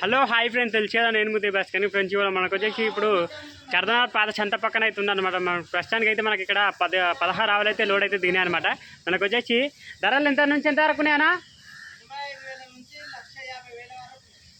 Hello hi friends. తెలిసి నేను ముద్దే బస్ కానీ ఫ్రెండ్స్ ఇవాళ మనకు వచ్చేసి ఇప్పుడు కర్దనాథ్ పాత చెంత పక్కన అయితే ఉందన్నమాట. మన ప్రస్తుతానికి అయితే మనకి ఇక్కడ పద పదహారు ఆవులు అయితే లోడ్ అయితే దిగినాయి అనమాట మనకు వచ్చేసి ధరలు ఎంత నుంచి ఎంత వరకు ఉన్నాయనా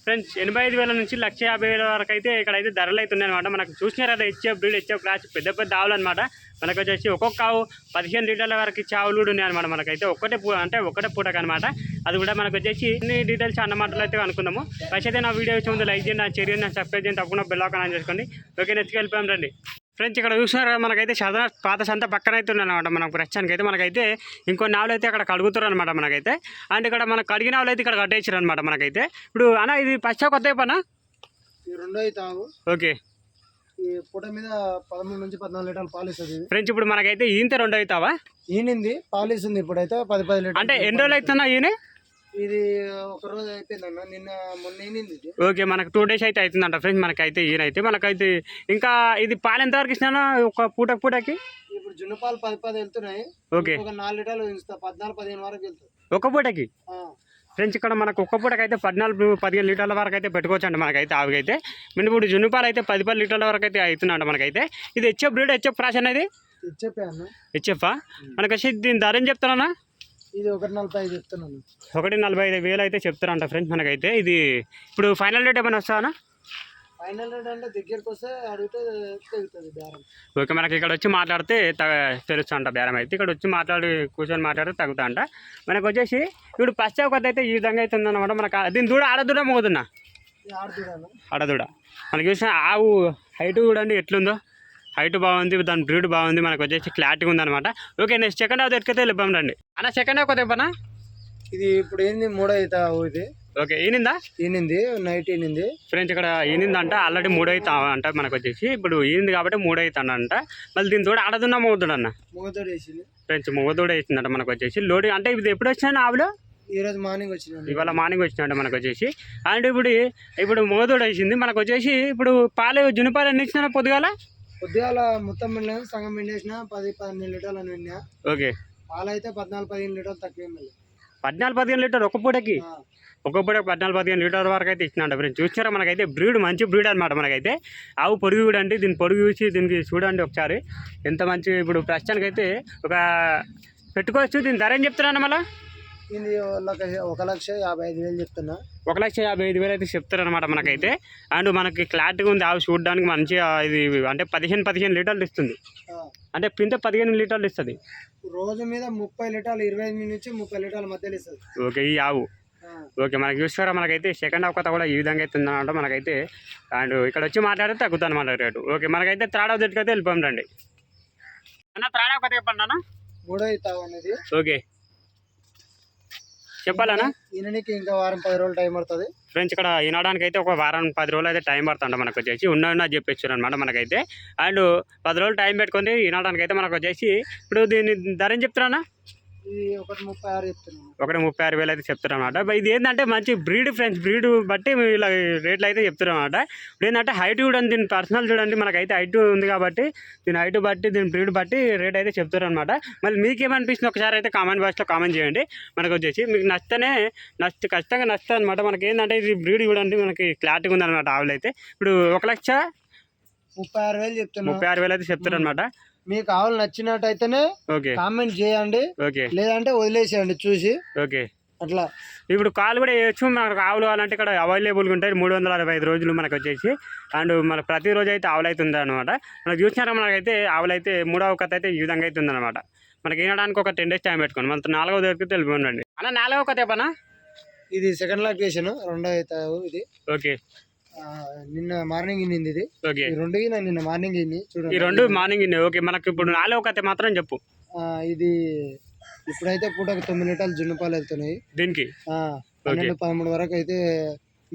ఫ్రెండ్స్ ఎనభై ఐదు వేల నుంచి లక్ష యాభై వేల వరకు అయితే ఇక్కడ అయితే ధరలు అయితే ఉన్నాయన్నమాట. మనకు చూసినారు కదా ఇచ్చే బ్రీడ్ ఇచ్చే క్లాస్ పెద్ద పెద్ద ఆవులు అనమాట మనకు వచ్చేసి ఒక్కొక్క ఆవు పదిహేను లీటర్ల వరకు చావులు ఆవులు కూడా ఉన్నాయన్నమాట మనకైతే. ఒక్కటే పూ అంటే ఒక్కటే పూటకు అనమాట అది కూడా మనకు వచ్చేసి ఇన్ని డీటెయిల్స్ అన్న మాటలు అయితే అనుకుందాము ఫస్ట్ అయితే నా వీడియో వచ్చే ముందు లైక్ చేయండి నా చేయండి నా సబ్స్క్రైబ్ చేయండి తప్పకుండా బెల్ ఆన్ చేసుకోండి. ఓకే నెక్స్ట్ వెళ్ళిపోయాం రండి. ఫ్రెండ్స్ ఇక్కడ చూస్తున్నారు కదా మనకైతే సదన పాత సంత పక్కన అయితే అనమాట మనకు ప్రస్తుతానికి అయితే. మనకైతే ఇంకొన్ని ఆవులు అయితే అక్కడ కడుగుతారు అనమాట మనకైతే. అండ్ ఇక్కడ మనకు కడిగిన ఆవులు అయితే ఇక్కడ కట్టేసారు అనమాట మనకైతే. ఇప్పుడు అన్న ఇది పచ్చ కొత్త పనా ఈ రెండో తాగు ఓకే. ఈ పూట మీద పదమూడు నుంచి పద్నాలుగు లీటర్లు పాలు ఇస్తుంది ఇది. ఫ్రెండ్స్ ఇప్పుడు మనకైతే ఈంత రెండు అవుతావా ఈనింది పాలు ఇస్తుంది ఇప్పుడైతే పది పది లీటర్ అంటే ఎన్ని రోజులు అవుతున్నా ఈయన ఇది ఒక రోజు అయిపోయిందన్న నిన్న మొన్న ఓకే మనకు టూ డేస్ అయితే అవుతుందంట ఫ్రెండ్స్ మనకైతే ఈయన అయితే మనకైతే ఇంకా ఇది పాలు ఎంతవరకు ఇచ్చినా ఒక పూట పూటకి? ఇప్పుడు జున్ను పాలు పది పది వెళ్తున్నాయి. ఓకే. ఒక నాలుగు లీటర్లు ఇస్తా పద్నాలుగు పదిహేను వరకు వెళ్తాయి ఒక పూటకి? ఫ్రెండ్స్ ఇక్కడ మనకు ఒక్క పూటకి అయితే పద్నాలుగు పదిహేను లీటర్ల వరకు అయితే పెట్టుకోవచ్చు అండి మనకైతే ఆవికైతే. ఇప్పుడు జున్నుపాలు అయితే పది పది లీటర్ల వరకు అయితే అవుతుందంట మనకైతే. ఇది హెచ్ఎఫ్ బ్రీడ్ హెచ్ఎఫ్ ప్రాస్ అనేది? హెచ్ఎఫ్ మనకు వచ్చి దీని ధర ఏం చెప్తానన్నా ఇది ఒకటి నలభై ఐదు చెప్తున్నాను. ఒకటి నలభై ఐదు వేలు అయితే చెప్తారంట ఫ్రెండ్స్ మనకైతే. ఇది ఇప్పుడు ఫైనల్ రేట్ ఏమైనా వస్తానా ఫైనల్ రేట్ అంటే దగ్గరికి వస్తే అడిగితే తెగుతుంది బేరం. ఓకే మనకి ఇక్కడ వచ్చి మాట్లాడితే త తెలుస్తుంట బేరం అయితే. ఇక్కడ వచ్చి మాట్లాడి కూర్చొని మాట్లాడితే తగ్గుతా అంట మనకు వచ్చేసి ఇప్పుడు పశ్చావ కొత్త అయితే ఈ విధంగా అయితే ఉందన్నమాట. మనకు దీని దూడ ఆడదూడ మోగుతున్నా ఆడదూడ మనకి చూసిన ఆవు హైట్ చూడండి ఎట్లుందో. హైట్ బాగుంది దాని బ్రీడ్ బాగుంది మనకు వచ్చేసి క్లారిటీగా ఉందన్నమాట. ఓకే నెక్స్ట్ సెకండ్ హాఫ్ ఎట్టుకైతే వెళ్ళిపోం రండి. అన్న సెకండ్ హాఫ్ ఇవ్వనా ఇది ఇప్పుడు ఏంది మూడో అవుతావు ఇది. ఓకే ఈనిందా? ఈనింది నైట్ ఈనింది. ఫ్రెండ్స్ ఇక్కడ ఈనిందంట ఆల్రెడీ మూడు అవుతా అంట మనకు వచ్చేసి. ఇప్పుడు ఈనింది కాబట్టి మూడు అవుతాడంట మళ్ళీ దీని తోడు ఆడదున్నా మోగుతాడు అన్న? మూగతోడు వేసింది ఫ్రెండ్స్ మూగతోడు వేసిందంట మనకు వచ్చేసి. లోడింగ్ అంటే ఇది ఎప్పుడు వచ్చినా ఆవులు? ఈ రోజు మార్నింగ్ వచ్చిందండి ఇవాళ మార్నింగ్ వచ్చినట్టు మనకు వచ్చేసి. అండ్ ఇప్పుడు ఇప్పుడు మూగతోడు వేసింది. మనకు వచ్చేసి ఇప్పుడు పాలు జునుపాలు ఎన్ని ఇచ్చినా పొద్దుగాల? పొద్దుగాల మొత్తం పిండలేదు సగం పిండేసిన పది పన్నెండు లీటర్లు అని విన్నా ఓకే. పాలు అయితే పద్నాలుగు పదిహేను లీటర్లు తక్కువ పద్నాలుగు పదిహేను లీటర్ ఒక పూటకి? ఒక పూట పద్నాలుగు పదిహేను లీటర్ వరకు అయితే ఇచ్చినట్టు ఫ్రెండ్స్ చూసారా? మనకైతే బ్రీడ్ మంచి బ్రీడ్ అనమాట మనకైతే. ఆవు పొడుగు చూడండి దీని పొడుగు చూసి దీనికి చూడండి ఒకసారి. ఎంత మంచి ఇప్పుడు ప్రస్తుతానికి అయితే ఒక పెట్టుకోవచ్చు దీని ధర ఏం చెప్తున్నాను మళ్ళీ? ఇది ఒక ఒక లక్ష యాభై ఐదు వేలు చెప్తున్నా. ఒక లక్ష యాభై ఐదు వేలు అయితే చెప్తారనమాట మనకైతే. అండ్ మనకి క్లారిటీగా ఉంది ఆవు చూడడానికి మంచిగా ఇది అంటే పదిహేను పదిహేను లీటర్లు ఇస్తుంది. అంటే పింత పదిహేను లీటర్లు ఇస్తుంది. రోజు మీద ముప్పై లీటర్లు ఇరవై నుంచి ముప్పై లీటర్ల మధ్యలో ఇస్తుంది. ఓకే ఈ ఆవు. ఓకే మనకి చూస్తారా? మనకైతే సెకండ్ కొత్త కూడా ఈ విధంగా అయితే ఉందన్నమాట మనకైతే. అండ్ ఇక్కడ వచ్చి మాట్లాడితే తగ్గుతుంది అనమాట రేటు. ఓకే మనకైతే త్రాడా దగ్గరికి అయితే వెళ్ళిపోయాం రండి. అన్న త్రాడా కొత్త చెప్పండి అన్న. మూడో అనేది. ఓకే. చెప్పాలన్నా ఈయనకి ఇంకా వారం పది రోజులు టైం పడుతుంది. ఫ్రెండ్స్ ఇక్కడ వినడానికి అయితే ఒక వారం పది రోజులు అయితే టైం పడుతుంట మనకు వచ్చేసి. ఉన్న చెప్పేసారు అనమాట మనకైతే. అండ్ పది రోజులు టైం పెట్టుకొని వినడానికి అయితే మనకు వచ్చేసి. ఇప్పుడు దీని ధర ఏం చెప్తారన్నా? ఇది ఒకటి ముప్పై ఆరు చెప్తున్నాను. ఒకటి ముప్పై ఆరు వేలు అయితే చెప్తారు అనమాట ఇది ఏంటంటే మంచి బ్రీడ్ ఫ్రెండ్స్ బ్రీడ్ బట్టి ఇలా రేట్లు అయితే చెప్తారు అనమాట ఇప్పుడు ఏంటంటే హైట్ చూడండి దీని పర్సనల్ చూడండి మనకైతే హైట్ ఉంది కాబట్టి దీని హైట్ బట్టి దీని బ్రీడ్ బట్టి రేట్ అయితే చెప్తారు అనమాట మళ్ళీ మీకు ఏమనిపిస్తుంది ఒకసారి అయితే కామెంట్ బాక్స్లో కామెంట్ చేయండి. మనకు వచ్చేసి మీకు నచ్చితేనే నచ్చ ఖచ్చితంగా నచ్చుతుంది అనమాట మనకి ఏంటంటే ఇది బ్రీడ్ చూడండి మనకి క్లారిటీగా ఉందన్నమాట ఆవులు అయితే ఇప్పుడు ఒక లక్ష ముప్పై ఆరు వేలు చెప్తున్నా ముప్పై ఆరు వేలు అయితే చెప్తారు అనమాట మీకు ఆవులు నచ్చినట్టయితేనే ఓకే. కామెంట్ చేయండి. లేదంటే వదిలేసేయండి చూసి. ఓకే. అట్లా. ఇప్పుడు కాల్ కూడా వేయచ్చు. మనకు ఆవులు కావాలంటే ఇక్కడ అవైలబుల్గా ఉంటాయి. మూడు వందల అరవై ఐదు రోజులు మనకు వచ్చేసి. అండ్ మన ప్రతిరోజు అయితే ఆవులు అయితే ఉందన్నమాట. మనకు చూసినారా మనకైతే ఆవులు అయితే మూడవ కథ అయితే ఈ విధంగా అయితే ఉందన్నమాట. మనకి వినడానికి ఒక టెన్ డేస్ టైం పెట్టుకోండి. మన నాలుగో దొరికితే వెళ్ళిపోండి అన్న నాలుగవ కథ చెప్పనా? ఇది సెకండ్ లొకేషన్. రెండో అవుతావు ఇది. ఓకే. నిన్న మార్నింగ్ ఇన్నింది ఇది? ఓకే. ఈ రెండు నేను నిన్న మార్నింగ్ ఇన్ని. ఈ చూడండి రెండు మార్నింగ్ ఉన్నాయి ఓకే మనకి ఇప్పుడు నాలుగవ కథ మాత్రం చెప్పు. ఆ, ఇది ఇప్పుడైతే పూటకు తొమ్మిది లీటర్లు జున్నుపాలు వెళ్తున్నాయి. దీనికి? ఆ, పన్నెండు పదమూడు వరకు అయితే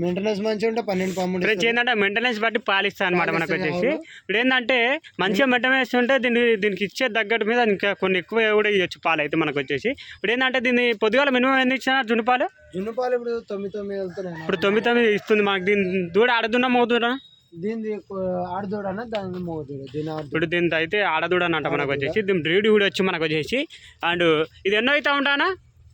మెయింటెనెన్స్ మంచిగా ఉంటే పన్నెండు పదమూడు ఫ్రెండ్స్ ఏంటంటే మెయింటెనెన్స్ బట్టి పాలిస్తా అనమాట మనకు వచ్చేసి. ఇప్పుడు ఏంటంటే మంచిగా మెయింటెనెన్స్ ఉంటే దీన్ని దీనికి ఇచ్చే తగ్గట్టు మీద ఇంకా కొన్ని ఎక్కువ కూడా ఇవ్వచ్చు పాలు అయితే మనకు వచ్చేసి. ఇప్పుడు ఏంటంటే దీన్ని పొద్దుగాల మినిమం ఎన్ని ఇచ్చినా జున్ను పాలు? జున్నుపాలు ఇప్పుడు తొమ్మిది తొమ్మిది వెళ్తున్నాయి ఇప్పుడు తొమ్మిది తొమ్మిది ఇస్తుంది మనకి దీని దూడ ఆడదున్నా మోదునా దీని ఆడదూడన దాని మోదూడ దీని ఇప్పుడు దీని అయితే ఆడదూడ అంట మనకు వచ్చేసి. దీని బ్రీడ్ కూడా వచ్చి మనకు వచ్చేసి. అండ్ ఇది ఎన్నో అవుతా ఉంటానా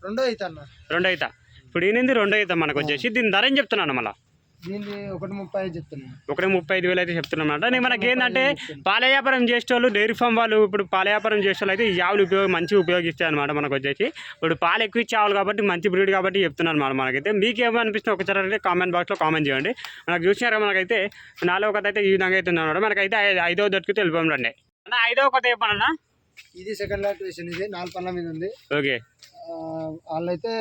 రెండో అయితే అన్న. రెండు అవుతా ఇప్పుడు ఈనింది రెండు అవుతా మనకు వచ్చేసి. దీని ధర ఏం చెప్తున్నాను మళ్ళీ? దీన్ని ఒకటి ముప్పై ఐదు చెప్తున్నాను ఒకటి ముప్పై ఐదు వేలు అయితే చెప్తున్నమాట నేను మనకి ఏంటంటే పాల వ్యాపారం చేసేవాళ్ళు డైరీ ఫామ్ వాళ్ళు ఇప్పుడు పాల వ్యాపారం చేసేవాళ్ళు అయితే ఈ ఆవులు ఉపయోగం మంచిగా ఉపయోగిస్తాయి అనమాట మనకు వచ్చేసి. ఇప్పుడు పాలు ఎక్కువ ఇచ్చే ఆవులు కాబట్టి మంచి బ్రీడ్ కాబట్టి చెప్తున్నాను అనమాట మనకైతే. మీకు ఏమనిపిస్తుంది ఒకసారి అయితే కామెంట్ బాక్స్లో కామెంట్ చేయండి. మనకు చూసినారా మనకైతే నాలుగో కథ అయితే ఈ విధంగా అయితే ఉందన్నమాట. మనకైతే ఐదో దొరికి తెలిపం రండి అన్న ఐదో కథ చెప్పానన్నా ఇది సెకండ్ లాక్టేషన్ ఇది నాలుగు పళ్ళ మీద ఉంది. ఓకే. వాళ్ళైతే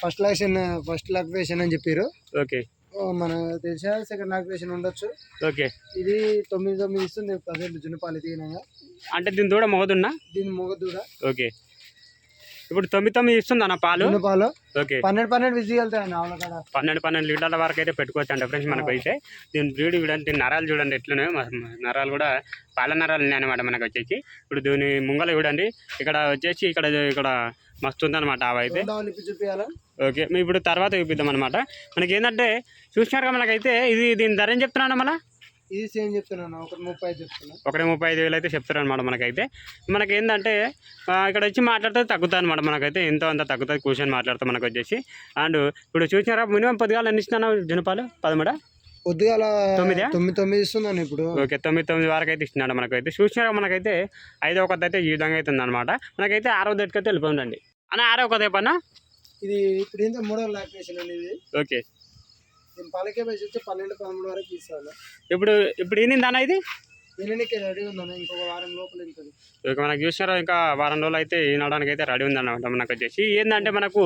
ఫస్ట్ లాక్షన్ ఫస్ట్ లాక్టేషన్ అని చెప్పారు ఓకే. మన తెలిసిన సెకండ్ లాక్టేషన్ ఉండొచ్చు. ఓకే. ఇది తొమ్మిది తొమ్మిది ఇస్తుంది ప్రజెంట్ జున్నుపాలు తీయనగా. అంటే దీని దూడ మోదున్నా దీని మొగ దూడ. ఓకే. ఇప్పుడు తొమ్మిది తొమ్మిది ఇస్తుంది అన్న పాలు? జున్నుపాలు. ఓకే. పన్నెండు పన్నెండు ఆవుల కాడ. పన్నెండు పన్నెండు లీటర్ల వరకు అయితే పెట్టుకోవచ్చు అండి ఫ్రెండ్స్ మనకు అయితే దీని బ్రీడ్ చూడండి దీని నరాలు చూడండి ఎట్లున్నాయో. నరాలు కూడా పాల నరాలు ఉన్నాయి అనమాట మనకు వచ్చేసి. ఇప్పుడు దీని ముంగల చూడండి. ఇక్కడ వచ్చేసి ఇక్కడ ఇక్కడ మస్తు ఉందన్నమాట ఆవు అయితే ఓకే మేము ఇప్పుడు తర్వాత చూపిద్దాం అనమాట మనకి ఏంటంటే చూసినారుగా మనకైతే ఇది దీని ధర ఏం చెప్తున్నాను మళ్ళీ? ఇది సేమ్ చెప్తున్నాను ఒకటి ముప్పై ఐదు చెప్తున్నా. ఒకటి ముప్పై ఐదు వేలు అయితే చెప్తారు అనమాట మనకైతే. మనకి ఏంటంటే ఇక్కడ వచ్చి మాట్లాడితే తగ్గుతుంది అనమాట మనకైతే. ఎంతో అంత తగ్గుతుంది కూర్చొని మాట్లాడతాం మనకు వచ్చేసి. అండ్ ఇప్పుడు చూసినారా మినిమం పొద్దుగాల ఎన్ని ఇస్తున్నాను జనపాలు? పదమూడా? పొద్దుగాల తొమ్మిదా? తొమ్మిది తొమ్మిది ఇస్తున్నాను ఇప్పుడు. ఓకే తొమ్మిది తొమ్మిది వరకు అయితే ఇస్తున్నాడు మనకైతే. చూసినారా మనకైతే ఐదో కొత్త అయితే ఈ విధంగా అయితే ఉందన్నమాట. మనకైతే ఆరో దట్టుకైతే వెళ్ళిపోండి అన్న ఆరో కొత్త పన్న ఇది ఇప్పుడు ఏంటో మూడో లాక్టేషన్ అనేది ఓకే. దీని పాలకే పైసి వచ్చి పన్నెండు పదమూడు వరకు ఇస్తాను ఇప్పుడు ఇప్పుడు ఏంది అన్న ఇది? ఎన్నికి రెడీ ఉందన్న ఇంకొక వారం లోపల ఉంటుంది. ఓకే మనకు చూసినారా ఇంకా వారం రోజులు అయితే ఈనడానికి అయితే రెడీ ఉందన్నమాట మనకు వచ్చేసి. ఏంటంటే మనకు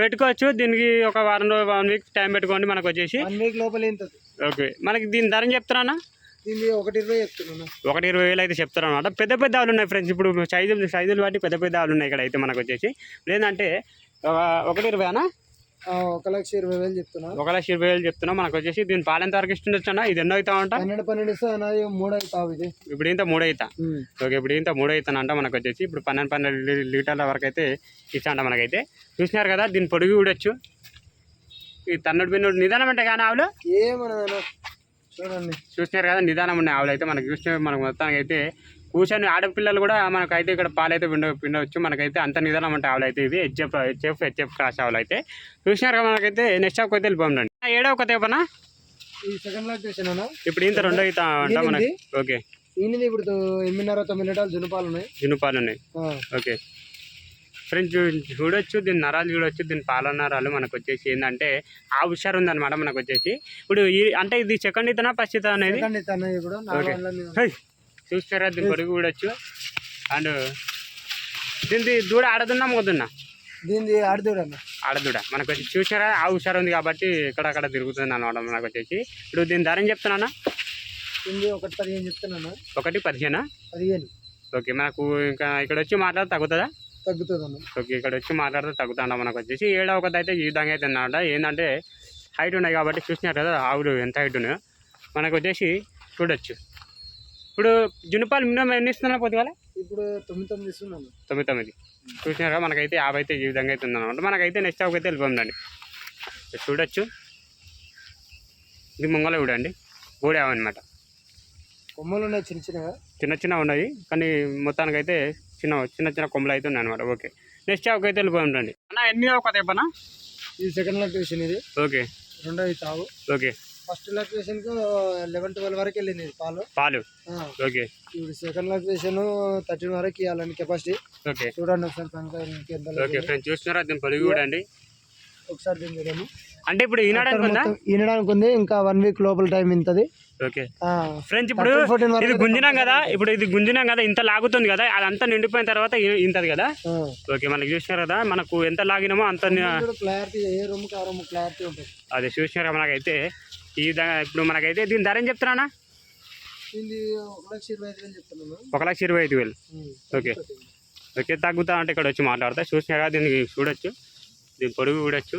పెట్టుకోవచ్చు దీనికి ఒక వారం రోజు వన్ వీక్ టైం పెట్టుకోండి మనకు వచ్చేసి. వన్ వీక్ లోపల ఇంతది ఓకే. మనకి దీని ధర చెప్తారా ఒకటి ఇరవై చెప్తున్నాను. ఒకటి ఇరవై వేలు అయితే చెప్తారు అనమాట పెద్ద పెద్ద ఆవులు ఉన్నాయి ఫ్రెండ్స్ ఇప్పుడు సైజులు సైజులు బట్టి పెద్ద పెద్ద ఆవులు ఉన్నాయి ఇక్కడ అయితే మనకు వచ్చేసి లేదంటే ఒక- ఒకటి ఇరవై అన్న? ఆ, ఒక లక్ష ఇరవై వేలు చెప్తున్నా ఒక లక్ష ఇరవై వేలు చెప్తున్నాం. మనకు వచ్చేసి దీని పాలు ఎంత వరకు ఇస్తుండొచ్చు అన్న ఇది ఎన్నో అవుతా ఉంటా? పన్నెండు పన్నెండు ఇస్తే మూడు అవుతావు ఇది. ఇప్పుడు ఇంత మూడు అవుతా? ఓకే ఇప్పుడు ఇంత మూడు అవుతానంట మనకు వచ్చేసి ఇప్పుడు పన్నెండు పన్నెండు లీటర్ల వరకు అయితే ఇస్తాంట మనకైతే. చూసినారు కదా దీని పొడుగు చూడొచ్చు. ఈ తన్నుడు బిన్నుడు నిదానం అంటే కానీ ఆవులు? ఏమన్నదన్న చూడండి. చూసినారు కదా నిదానం ఉన్నాయి ఆవులు అయితే. మనకు చూసిన మనకు మొత్తానికి అయితే కూర్చొని ఆడపిల్లలు కూడా మనకైతే ఇక్కడ పాలైతే పిండ పిండవచ్చు మనకైతే అంత నిదానం అంటే ఆవులు అయితే ఇవి. హెచ్ఎఫ్ హెచ్ఎఫ్ హెచ్ఎఫ్ క్రాస్ ఆవులు అయితే. చూసినారు కదా మనకైతే నెక్స్ట్ షాప్కి అయితే వెళ్ళిపోండి ఏడవ కొత్త పనా ఈ సెకండ్ లాక్టేషన్ అన్న. ఇప్పుడు ఇంత రెండో అంట మనకి? ఓకే. ఇప్పుడు ఎనిమిదిన్నర తొమ్మిది లీటర్లు జునుపాలు ఉన్నాయి. జునుపాలు ఉన్నాయి. ఓకే. ఫ్రెండ్స్ చూడొచ్చు దీని నరాలు చూడొచ్చు దీని పాల నరాలు మనకు వచ్చేసి ఏంటంటే ఆ హుషారు ఉందన్నమాట మనకు వచ్చేసి ఇప్పుడు ఈ అంటే ఇది సెకండ్ ఇతనా ఫస్ట్ ఇతనా అనేది? ఓకే. చూస్తారా దీని పొరుగు చూడొచ్చు. అండ్ దీనిది దూడ ఆడదున్నా మొదున్నా దీనిది ఆడదూడ ఆడదూడ. మనకు వచ్చి చూసారా ఆ హుషారు ఉంది కాబట్టి ఇక్కడక్కడ తిరుగుతుంది అన్నమాట మనకు వచ్చేసి ఇప్పుడు దీని ధర ఏం చెప్తున్నానా? ఒకటి పదిహేను చెప్తున్నాను. ఒకటి పదిహేనా? పదిహేను. ఓకే మనకు ఇంకా ఇక్కడ వచ్చి మాట్లాడితే తగ్గుతుందా? తగ్గుతుంది ఓకే ఇక్కడ వచ్చి మాట్లాడితే తగ్గుతాండ మనకు వచ్చేసి. ఏడవ ఒకటి అయితే ఈ విధంగా అయితే అన్నమాట ఏంటంటే హైట్ ఉన్నాయి కాబట్టి చూసినారు కదా ఆవులు ఎంత హైట్ ఉన్నాయో. మనకు వచ్చేసి చూడొచ్చు. ఇప్పుడు జునుపాలు మినిమం ఎన్ని ఇస్తున్నా పొద్దుగాల? ఇప్పుడు తొమ్మిది తొమ్మిది ఇస్తున్నాను. తొమ్మిది తొమ్మిది. చూసినారా? మనకైతే యాభై అయితే ఈ విధంగా అయితే ఉందన్నమాట. మనకైతే నెక్స్ట్ స్టాక్ అయితే వెళ్ళిపోందండి చూడొచ్చు. ఇది ముంగల చూడండి గూడే అనమాట కొమ్మలు ఉన్నాయి చిన్న చిన్నగా. చిన్న చిన్న ఉన్నాయి. కానీ మొత్తానికైతే చిన్న చిన్న చిన్న కొమ్మలు అయితే ఉన్నాయి అనమాట ఓకే నెక్స్ట్ స్టాక్ అయితే వెళ్ళిపోండి అన్న ఎన్ని ఒక చెప్పనా? ఇది సెకండ్ లాక్టేషన్ ఇది. ఓకే. రెండో తావు. ఓకే. ఫస్ట్ లాక్టేషన్కు లెవెన్ ట్వెల్వ్ వరకు వెళ్ళింది ఇది పాలు. పాలు. ఓకే. ఇప్పుడు సెకండ్ లాక్టేషన్ థర్టీన్ వరకు ఇవ్వాలని కెపాసిటీ ఓకే. చూడండి ఒకసారి ఓకే లేదు. ఫ్రెండ్స్ చూస్తున్నారా? దీని పొడుగు చూడండి ఒకసారి దీన్ని చూడండి. అంటే ఇప్పుడు ఈనాడానికి ఉందా మొత్తం ఈనడానికి ఉంది ఇంకా వన్ వీక్ లోపల టైం ఇంతది. ఓకే. ఫ్రెండ్స్ ఇప్పుడు 13, 14 వరకు ఇది గుంజినాం కదా ఇప్పుడు ఇది గుంజినాం కదా ఇంత లాగుతుంది కదా అదంతా నిండిపోయిన తర్వాత ఇంతది కదా? ఓకే మనకి చూసినారు కదా మనకు ఎంత లాగినామో అంత క్లారిటీ ఏ క్లారిటీ ఉంటుంది. అది చూసినారు మనకైతే ఈ ఇప్పుడు మనకైతే దీని ధర ఏం చెప్తున్నానా ఇది ఒక లక్ష ఇరవై ఐదు వేలు. ఓకే. ఓకే తగ్గుతా అంటే ఇక్కడ వచ్చి మాట్లాడతా. చూసినారు కదా దీనికి చూడొచ్చు. దీని పొడుగు చూడొచ్చు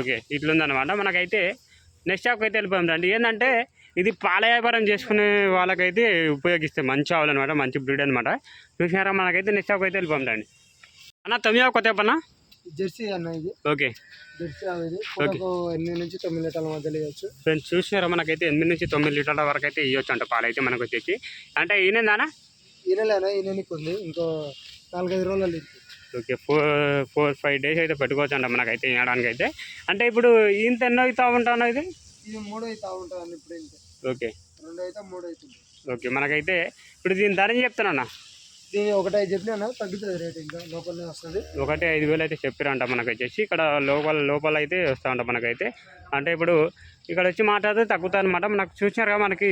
ఓకే ఇట్లుందనమాట మనకైతే నెక్స్ట్ షాప్కి అయితే వెళ్ళిపోయాం రండి. ఏంటంటే ఇది పాల వ్యాపారం చేసుకునే వాళ్ళకైతే ఉపయోగిస్తే మంచి ఆవులు అనమాట మంచి బ్రీడ్ అనమాట చూసినారా? మనకైతే నెక్స్ట్ షాప్కి అయితే వెళ్ళిపోయాం రండి. అన్న తొమ్మిది కొత్త చెప్పన్నా జెర్సీ అన్న ఇది. ఓకే. జెర్సీ ఇది. ఎనిమిది నుంచి తొమ్మిది లీటర్ల మధ్యలో ఇవ్వచ్చు ఫ్రెండ్స్ చూసినారా? మనకైతే ఎనిమిది నుంచి తొమ్మిది లీటర్ల వరకు అయితే ఇవ్వచ్చు అంట పాలు అయితే మనకు వచ్చేసి. అంటే ఈయనదానా ఈనలేనా ఈయనకి ఉంది? ఇంకో నాలుగైదు రోజులు okay four four five days అయితే పెట్టుకోవచ్చు అంట మనకైతే వినడానికి అయితే అంటే ఇప్పుడు ఇంత ఎన్నో అవుతా ఉంటాను ఇది? ఇది మూడు అవుతా ఉంటుంది ఇప్పుడు ఓకే. రెండు అయితే మూడు అవుతుంది. ఓకే మనకైతే ఇప్పుడు దీని ధర చెప్తానన్నా దీని ఒకటి చెప్పినా తగ్గుతుంది రేట్ ఇంకా వస్తుంది. ఒకటి ఐదు వేలు అయితే చెప్పారంట మనకు వచ్చేసి. ఇక్కడ లోపల లోపల అయితే వస్తామంట మనకైతే. అంటే ఇప్పుడు ఇక్కడ వచ్చి మాట్లాడితే తగ్గుతుంది అనమాట మనకు చూసినారుగా మనకి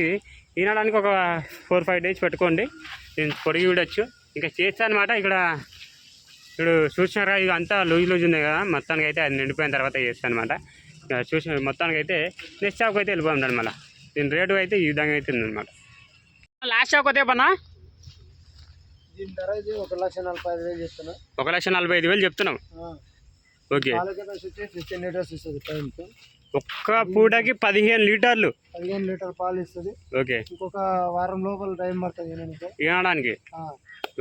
వినడానికి ఒక ఫోర్ ఫైవ్ డేస్ పెట్టుకోండి. నేను పొడిగి ఇంకా చేస్తా అనమాట ఇక్కడ ఇప్పుడు చూసినారుగా ఇక అంతా లూజ్ లూజ్ ఉంది కదా మొత్తానికి అయితే అది నిండిపోయిన తర్వాత చేస్తాను అనమాట ఇక చూసిన మొత్తానికి అయితే నెక్స్ట్ షాప్కి అయితే వెళ్ళిపోయింది మళ్ళీ. దీని రేటు అయితే ఈ విధంగా అయితే ఉందన్నమాట లాస్ట్ షాప్ అయితే పన్నా దీని ధర ఇది ఒక లక్ష నలభై ఐదు వేలు చెప్తున్నా. ఒక లక్ష నలభై ఐదు వేలు చెప్తున్నాం. ఓకే. పాల కెపాసిటీ వచ్చి ఫిఫ్టీన్ లీటర్స్ ఇస్తుంది టైంకి. ఒక్క పూటకి పదిహేను లీటర్లు. పదిహేను లీటర్ పాలు ఇస్తుంది. ఓకే. ఇంకొక వారం లోపల టైం పడుతుంది వినడానికి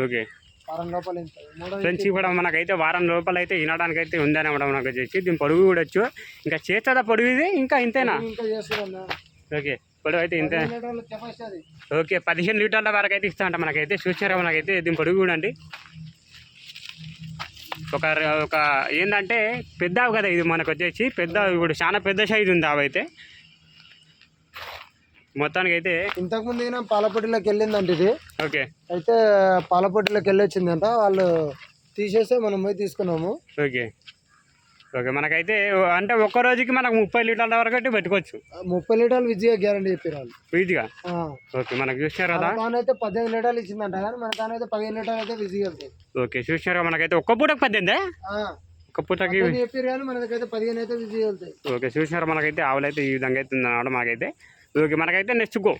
ఓకే. వారం లోపల ఫ్రెండ్స్ కూడా మనకైతే వారం లోపల అయితే వినడానికి అయితే ఉందన్నమాట మనకు వచ్చేసి దీని పొడుగు కూడా వచ్చు. ఇంకా చేస్తుందా పొడుగు ఇది ఇంకా ఇంతేనా? ఓకే పొడుగు అయితే ఇంతే. ఓకే పదిహేను లీటర్ల వరకు అయితే ఇస్తా అంట మనకైతే. చూసారా మనకైతే దీని పొడుగు కూడా అండి ఒక ఒక ఏంటంటే పెద్ద ఆవు కదా ఇది మనకు వచ్చేసి. పెద్ద ఇప్పుడు చాలా పెద్ద సైజు ఉంది అయితే. మొత్తానికి అయితే ఇంతకు ముందు పాలపొట్టిలోకి వెళ్ళిందంట ఇది. ఓకే. అయితే పాలపొట్టిలోకి వెళ్ళి వచ్చిందంట వాళ్ళు తీసేస్తే మనం పోయి తీసుకున్నాము. ఓకే. ఓకే మనకైతే అంటే ఒక్క రోజుకి మనకు ముప్పై లీటర్ల వరకు అయితే పెట్టుకోవచ్చు. ముప్పై లీటర్లు విజయ గ్యారంటీ చెప్పారు వాళ్ళు. ఈజీగా ఆ. ఓకే మనకు చూసినారు కదా తానైతే పద్దెనిమిది లీటర్లు ఇచ్చిందంట కానీ మన తానైతే పదిహేను లీటర్లు అయితే విజయ వెళ్తాయి ఓకే చూసినారు మనకైతే? ఒక్క పూటకి పద్దెనిమిది? ఒక్క పూటకి చెప్పారు కానీ మన దగ్గర అయితే పదిహేను అయితే విజయ వెళ్తాయి ఓకే చూసినారు మనకైతే? ఆవులు అయితే ఈ విధంగా అయితే ఉందన్నమాట మనకైతే ఓకే మనకైతే నెక్స్ట్ గో